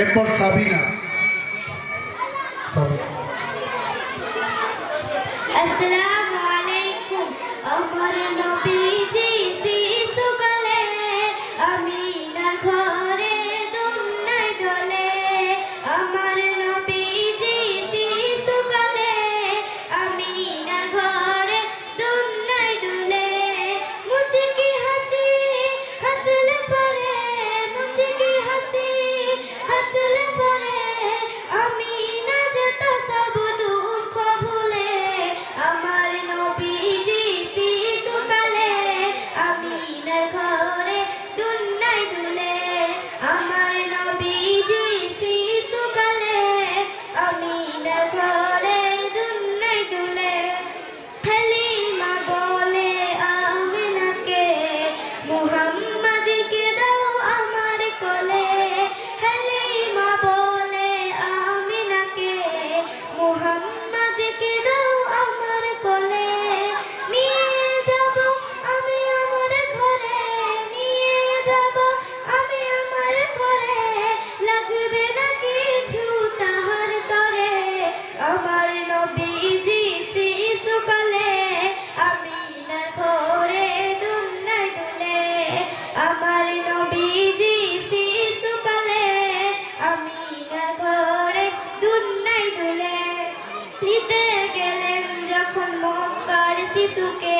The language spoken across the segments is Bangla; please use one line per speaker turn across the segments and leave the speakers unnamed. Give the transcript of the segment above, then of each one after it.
এরপর সাবিনা।
It's okay.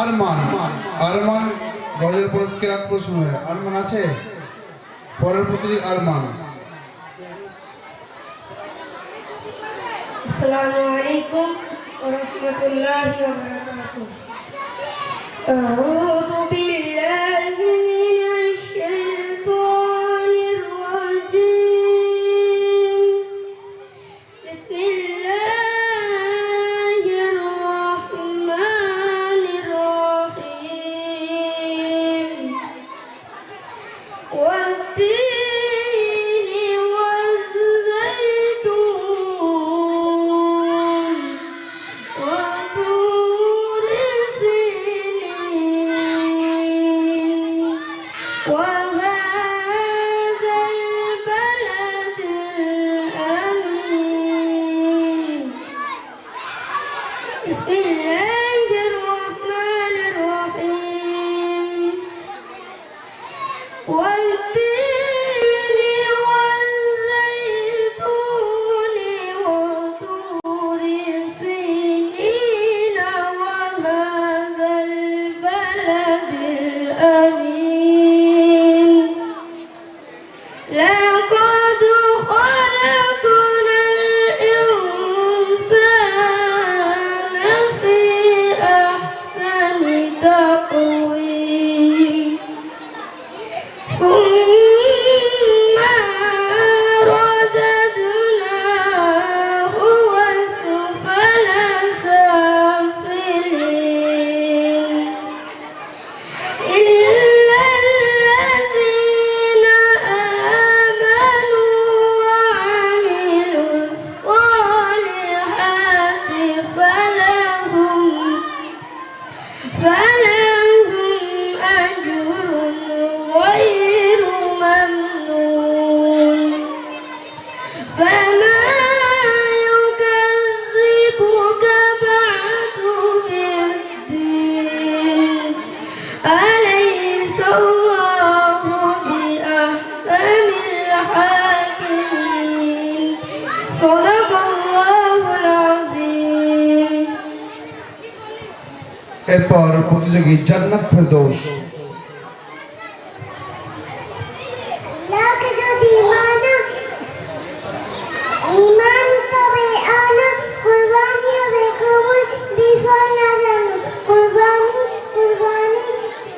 আরমান আরমান গজের পর কেরাত প্রশ্ন হয়? আরমান আছে? পরের প্রতিটি আরমান।
আসসালামু আলাইকুম ওয়া রাহমাতুল্লাহি ওয়া বারাকাতুহু।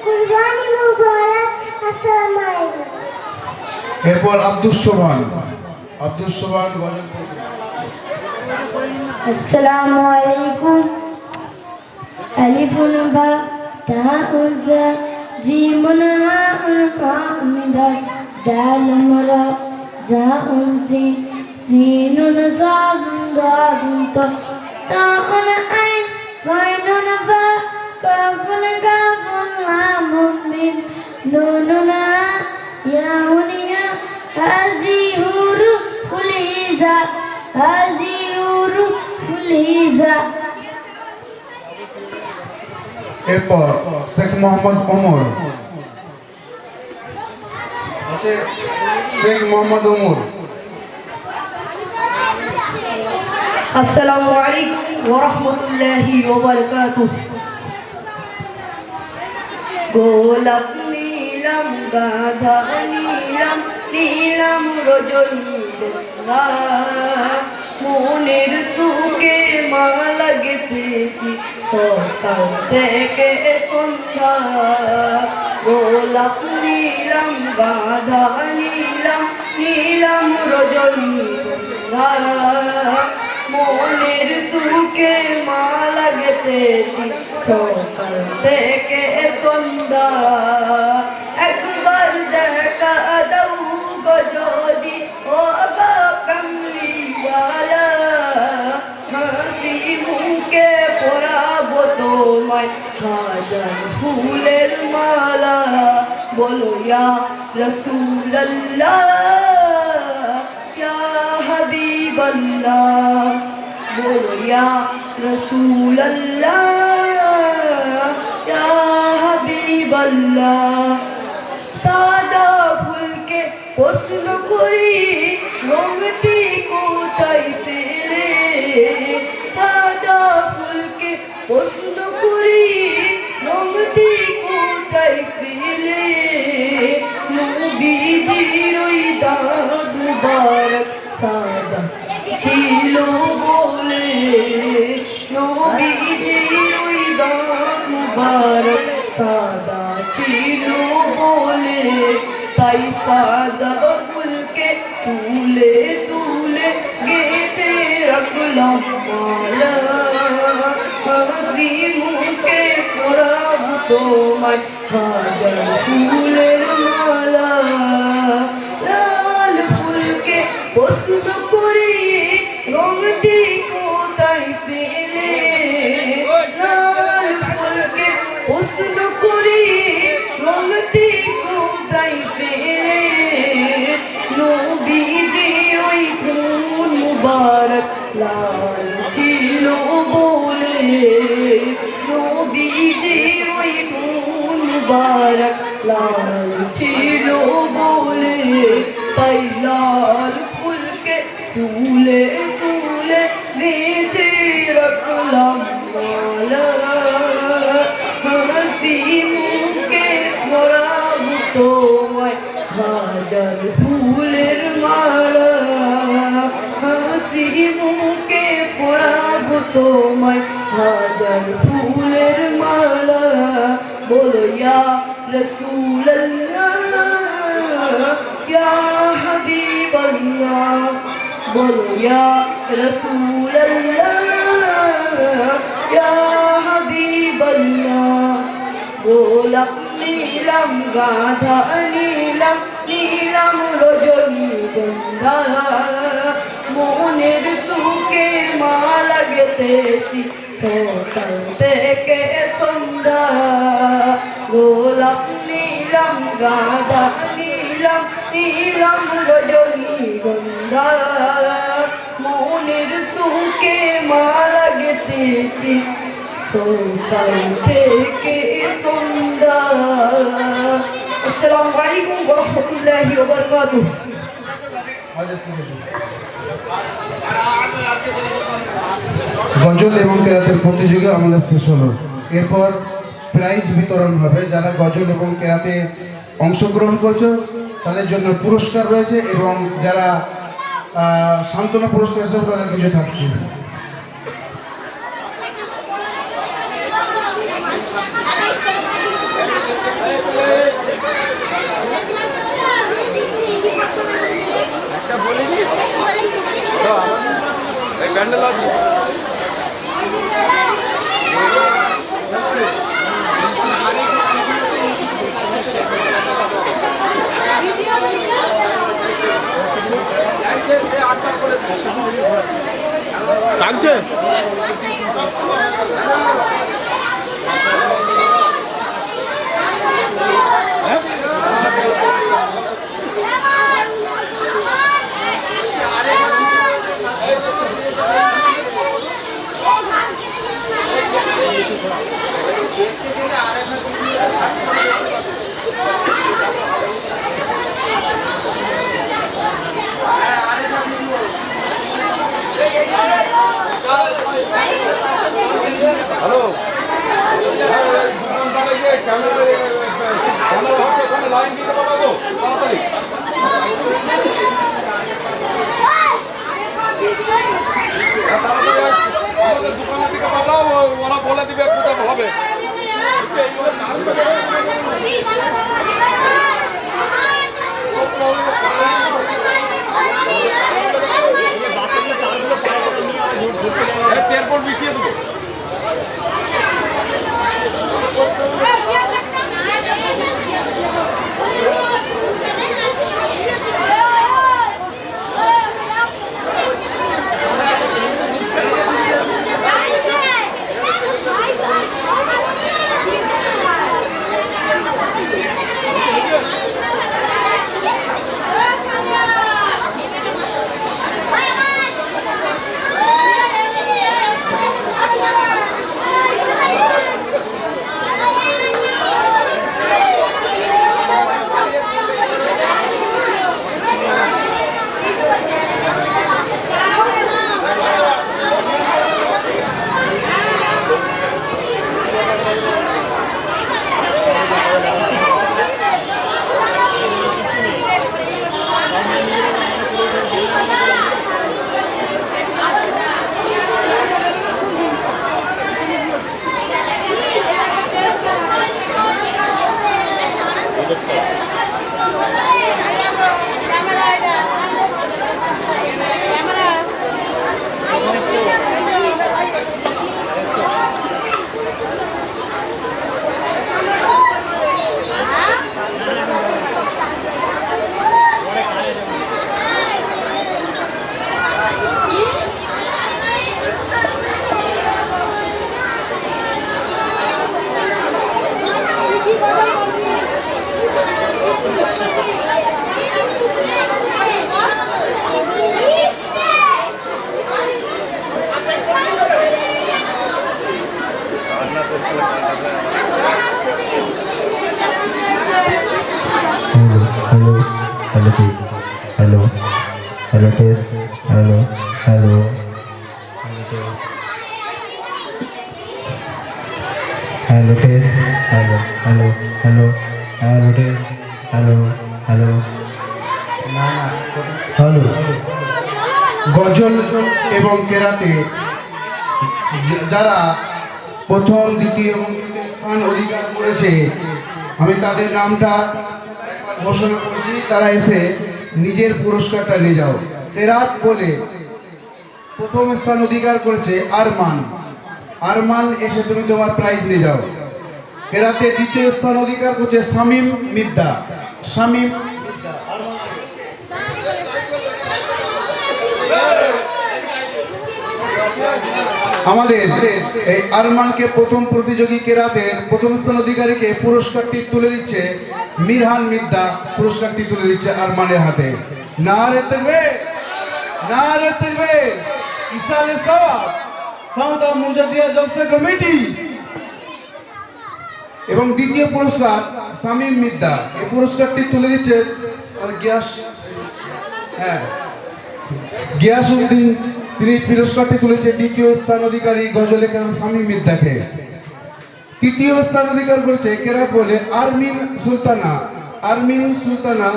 কুরবানি মুবারক আসসালামু আলাইকুম।
এরপর আব্দুল সোবান আব্দুল সোবান গজল পড়বে।
السلام عليكم ألف باء تاء زاء جيم هاء قاف دال دال مرا زاء سين سين صاد ضاد طاء تاء عين غين باء كاف كاف لام ميم نون هاء ياء ياء هذه حروف الهجاء هذه حروف الهجاء
এরপর শেখ মোহাম্মদ ওমর। শেখ মোহাম্মদ ওমর।
আসসালামু আলাইকুম ওয়া রাহমাতুল্লাহি ওয়া বারাকাতুহু গোলাপ নীলম, গাধা নীলম নীলম রজনীগন্ধা। মনের সুখে মালা গেথেছি সকাল থেকে সন্ধ্যা, গোলাপ নীলম গাধা নীলম নীলম রজনীগন্ধা মনের সুখে মালা গেতেছি সকাল থেকে সন্ধ্যা, একবার দেখা দাও গো তোমায় হাজার ফুলের মালা বলো, ইয়া রসুল্লাহ ইয়া হাবিবাল্লাহ, বলো, ইয়া রসুল্লাহ ইয়া হাবিবাল্লাহ। সাদা ফুলকে প্রশ্ন করি রঙটি কোথায় পেলে? সাদা ফুলকে প্রশ্ন রঙটি কোথায় পেলে নবীজির ওই দাঁত মুবারক সাদা ছিল বলে। নবীজির ওই দাঁত মুবারক সাদা ছিল বলে। তাই সাদা ফুলকে তুলে তুলে গেতে রাখলাম মালা। তোমার হাজার ফুলের মালা লাল ফুলকে প্রশ্ন তুলে বেঁচে রাখলাম মালা হাসি মুখে পরাব তোমায় ফুলের মালা। হাসি মুখে পরাব তোমায় হাজার ফুলের মালা। বলো, ইয়া রসুল্লাহ ইয়া হাবিবাল্লাহ। বলো ইয়া রসুল্লাহ ইয়া হাবিবাল্লাহ গোলাপ নীলম গাধা নীলম নীলম রজনী গন্ধা মনের সুখে মালা গেতেছি সকাল থেকে সন্ধ্যা গোলাপ নীলম গাধা নীলম নীলম রজনী গন্ধা সুখে মালা গেতেছি সকাল থেকে সন্ধ্যা আসসালামু আলাইকুম ওয়া
গজল এবং তেরাতের প্রতিযোগিতা আমাদের শেষ হলো। এরপর প্রাইজ বিতরণ হবে। যারা গজল এবং কেরাতে অংশগ্রহণ করছে, তাদের জন্য পুরস্কার রয়েছে এবং যারা সান্ত্বনা পুরস্কার হিসেবে তাদের দিকে থাকছে।
ব্যান্ডেল আছে
লাগছে?
হ্যালো দোকানদারে যে ক্যামেরা ক্যামেরা লাইন দিতে পাঠাবো তাড়াতাড়ি হ্যাঁ, ওরা বলে দিবে কোথাও হবে তেরপল বিছিয়ে দেবো
hello hello test hello hello test hello hello hello test hello hello hello hello test hello hello hello
গজল এবং কেরাতে যারা প্রথম দ্বিতীয় এবং স্থান অধিকার করেছে আমি তাদের নামটা ঘোষণা করছি, তারা এসে নিজের পুরস্কারটা নিয়ে যাও। তেরাত বলে প্রথম স্থান অধিকার করেছে আরমান। আরমান এসে তুমি তোমার প্রাইজ নিয়ে যাও। কেরাতে দ্বিতীয় স্থান অধিকার করছে শামীম মিদ্দা। শামীম আমাদের এই আরমানকে প্রথম প্রতিযোগী কেরাতের প্রথম স্থান অধিকারীকে পুরস্কারটি তুলে দিচ্ছে মিরহান মিদ্দা। পুরস্কারটি তুলে দিচ্ছে আরমানের হাতে। না রে তেবে না রে তেবে ইসালে সওয়াব সাউদা মুজাদিয়া জলসা কমিটি। এবং দ্বিতীয় পুরস্কার সামিম মিদ্দা। এই পুরস্কারটি তুলে দিচ্ছে, আর গ্যাস হ্যাঁ গ্যাস গিয়াসউদ্দিন তিনি পুরস্কারটি তুলেছে, দ্বিতীয় স্থান অধিকারী গজলে স্বামী মিদ্দাকে। তৃতীয় স্থান অধিকার করেছে কেরাত বলে আরমিন সুলতানা। আরমিন সুলতানা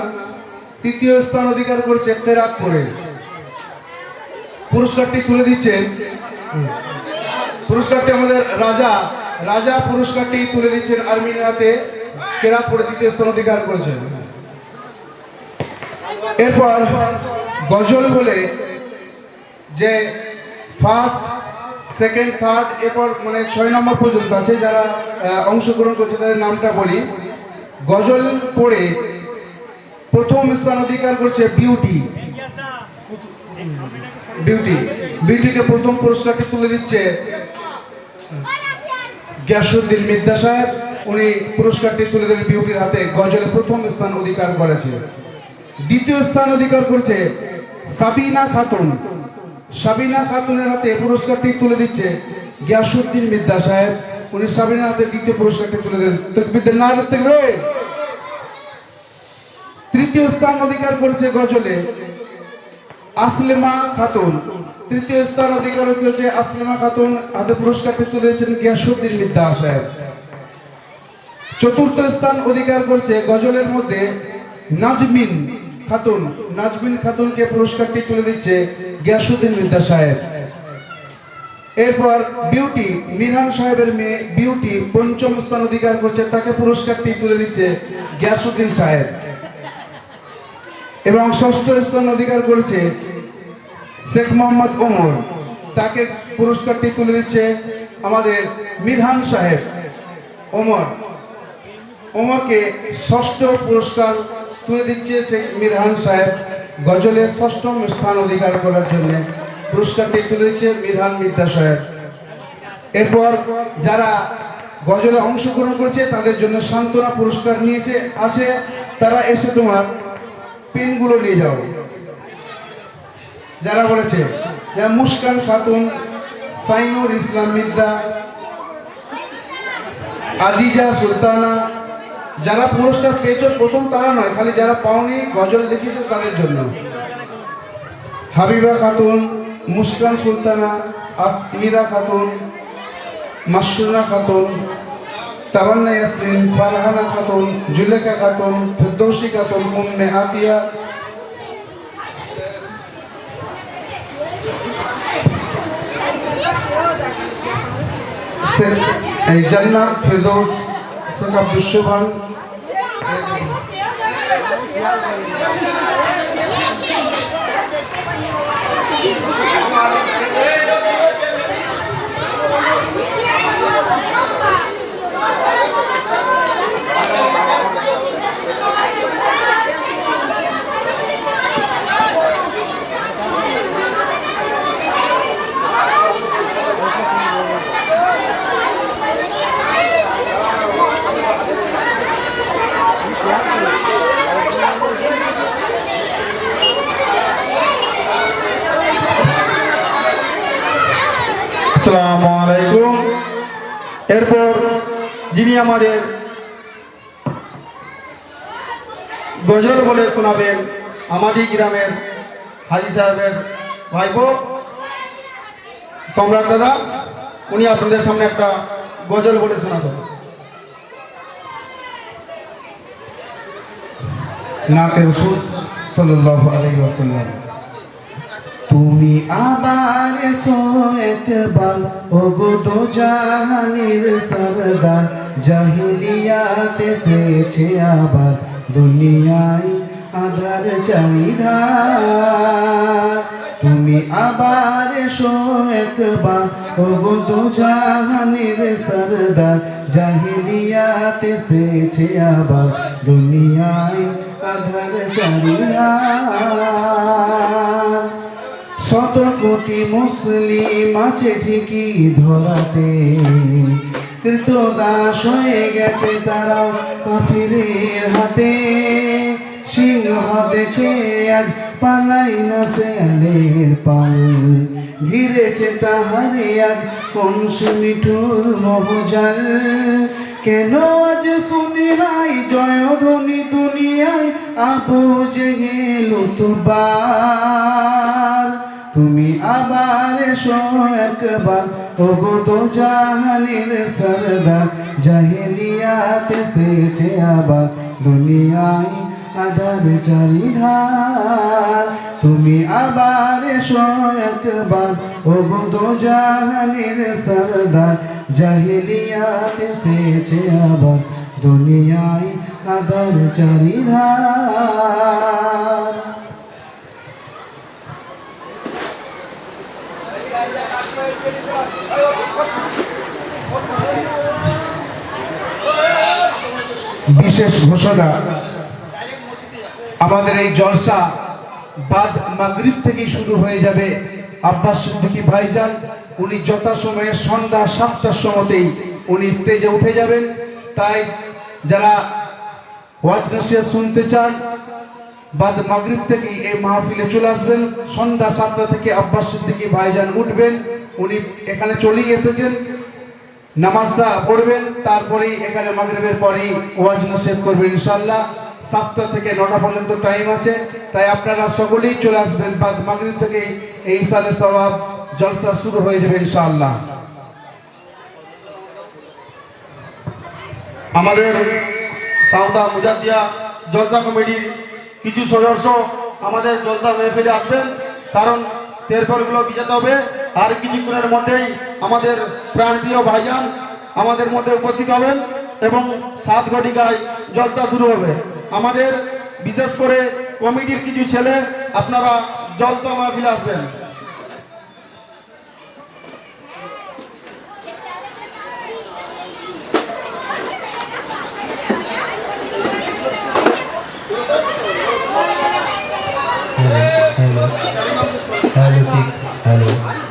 তৃতীয় স্থান অধিকার করেছে পড়ে পুরস্কারটি তুলে দিচ্ছেন পুরস্কারটি আমাদের রাজা রাজা পুরস্কারটি তুলে দিচ্ছেন আর্মির হাতে কেরাত পড়ে দ্বিতীয় স্থান অধিকার করেছেন এরপর গজল বলে যে ফার্স্ট সেকেন্ড থার্ড এরপর মানে ছয় নম্বর পর্যন্ত আছে, যারা অংশগ্রহণ করছে, তাদের নামটা বলি। গজল পড়ে প্রথম স্থান অধিকার করছে বিউটি বিউটি বিউটিকে প্রথম পুরস্কারটি তুলে দিচ্ছে গ্যাসুদ্দিন মিদ্দা সাহেব। উনি পুরস্কারটি তুলে দেন বিউটির হাতে। গজলে প্রথম স্থান অধিকার করেছে। দ্বিতীয় স্থান অধিকার করছে সাবিনা খাতুন। সাবিনা খাতুনের হাতে পুরস্কারটি তুলে দিচ্ছে গিয়াসুদ্দিন মিদ্দা সাহেব। উনি সাবিনার হাতে দ্বিতীয় পুরস্কারটি তুলে দেন। তকবিদের না দেখবে তৃতীয় স্থান অধিকার করেছে গজলে আসলেমা খাতুন। তৃতীয় স্থান অধিকার হচ্ছে আসলেমা খাতুন। হাতে পুরস্কারটি তুলেছেন গিয়াসুদ্দিন মিদ্দা সাহেব। চতুর্থ স্থান অধিকার করছে গজলের মধ্যে নাজমিন। খাতুন নাজমিন খাতুনকে পুরস্কারটি তুলে দিচ্ছে গিয়াসুদ্দিন মিদ্দা সাহেব। এরপর বিউটি মিরহান সাহেবের মেয়ে বিউটি পঞ্চম স্থান অধিকার করছে, তাকে পুরস্কারটি তুলে দিচ্ছে গিয়াসুদ্দিন সাহেব। এবং ষষ্ঠ স্থান অধিকার করেছে শেখ মোহাম্মদ ওমর। তাকে পুরস্কারটি তুলে দিচ্ছে আমাদের মিরহান সাহেব, ওমর। ওমরকে ষষ্ঠ পুরস্কার তুলে দিচ্ছে শেখ মিরহান সাহেব। গজলের ষষ্ঠম স্থান অধিকার করার জন্য পুরস্কারটি তুলে দিচ্ছে মিরহান মিদ্যা সাহেব। এরপর যারা গজলে অংশগ্রহণ করেছে, তাদের জন্য সান্ত্বনা পুরস্কার নিয়েছে, আছে, তারা এসে তোমার পিনগুলো নিয়ে যাও। যারা বলেছে যে মুস্কান খাতুন সাইনুর ইসলাম মিদ্দা আজিজা সুলতানা যারা পুরস্কার পেয়েছ, প্রথম তারা নয়, খালি যারা পাওনি গজল দেখিয়েছে তাদের জন্য। হাবিবা খাতুন মুস্কান সুলতানা, আসমিরা খাতুন, মাসরুনা খাতুন, তামান্না ইয়াসমিন ফারহানা খাতুন, জুলেখা খাতুন, ফেরদৌসি খাতুন, উম্মে আতিয়া। জান্নাত, ফেরদৌস শেখ আব্দুল সোহান
আসসালামু আলাইকুম এরপর যিনি আমাদের গজল বলে শোনাবেন আমাদি গ্রামের হাজি সাহেবের ভাইপো। সম্রাট দাদা, উনি আপনাদের সামনে একটা গজল বলে শোনাবেন।
নাতে রসুল সাল্লাল্লাহু আলাইহি ওয়াসাল্লাম, তুমি আবার একবার, ওগো দো জাহানের সরদার জাহিলিয়াত সেছে আবার দুনিয়ায় আধার চাহিদা। তুমি আবার এসো একবার, ওগো দো জাহানের সরদার। জাহিলিয়াত এসেছে আবার দুনিয়ায় আধার চাহিদা। শত কোটি মুসলিম আছে ঠিকই ধরাতে। কৃতদাস হয়ে গেছে তারাও কাফিরের হাতে। সিংহ দেখে আজ পালাই না শেয়ালের পাল। ঘিরেছে তাহারে আজ কংস মিঠুর মহজাল। কেন আজ শুনি হাই জয়ধ্বনি দুনিয়ায় আবু জেগেল তুবার। তুমি আবার এসো একবার ওগো তো জাহানের সরদার জাহেলিয়াতে সেছে আবার দুনিয়ায় আধার চারিধার তুমি আবার এসো একবার ওগো তো জাহানের সরদার জাহেলিয়াতে সেছে আবার দুনিয়ায় আধার চারিধার বিশেষ ঘোষণা। আমাদের এই জলসা বাদ মাগরিব থেকেই শুরু হয়ে যাবে। আব্বাস সিদ্দিকী ভাইজান, উনি যথাসময়ে সন্ধ্যা সাতটার সময়তেই উনি স্টেজে উঠে যাবেন। তাই যারা ওয়াজ নসিহত শুনতে চান বাদ মাগরিব থেকেই এই মাহফিলে চলে আসবেন। সন্ধ্যা সাতটা থেকে আব্বাস সিদ্দিকী ভাইজান উঠবেন। উনি এখানে চলেই এসেছেন। নামাজটা পড়বেন। তারপরেই এখানে মাগরিবের পরেই ওয়াজ নসিহত করবেন ইনশাল্লাহ সাতটা থেকে নটা পর্যন্ত টাইম আছে। তাই আপনারা সকলেই চলে আসবেন। বাদ মাগরিব থেকে এই সালে সওয়াব জলসা শুরু হয়ে যাবে ইনশাআল্লাহ।
আমাদের সাউদা মুজাদ্দিয়া জলসা কমিটির কিছু সদস্য আমাদের জলসা মেহফিলে আসবেন, কারণ তেরপরগুলো বিজেতে হবে। আর কিছুক্ষণের মধ্যেই আমাদের প্রাণপ্রিয় ভাইজান আমাদের মধ্যে উপস্থিত হবেন এবং সাত ঘটিকায় জলসা শুরু হবে। আমাদের বিশেষ করে কমিটির কিছু ছেলে, আপনারা জলসা মাহফিলে আসবেন।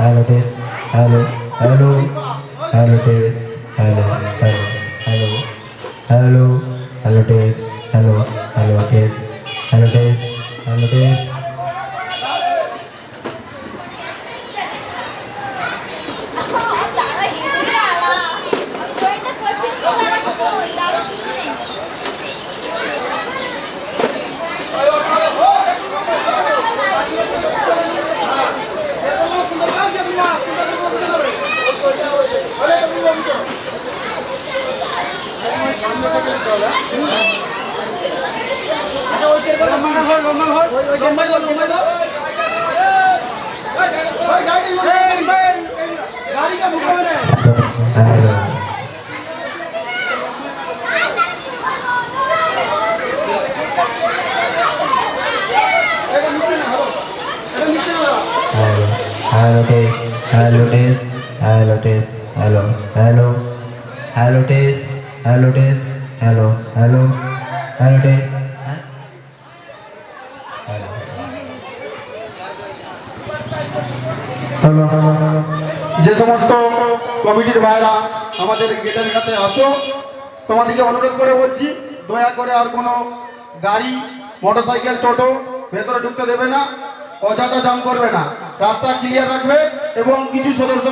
Hello, test, hello, hello, hello, test, hello, hello, hello, hello, hello, test, hello, hello, test, hello, test, hello, test. Hello. Hello, hello, test, hello, test, hello, test, hello, hello, hello, test, hello, test, hello, hello, hello, test.
Hello যে সমস্ত কমিটির ভাইরা আমাদের গেটের কাছে আসো তোমাদেরকে অনুরোধ করে বলছি দয়া করে আর কোনো গাড়ি মোটরসাইকেল টোটো ভেতরে ঢুকতে দেবে না অযথা জাম করবে না। রাস্তা ক্লিয়ার রাখবে এবং কিছু সদস্য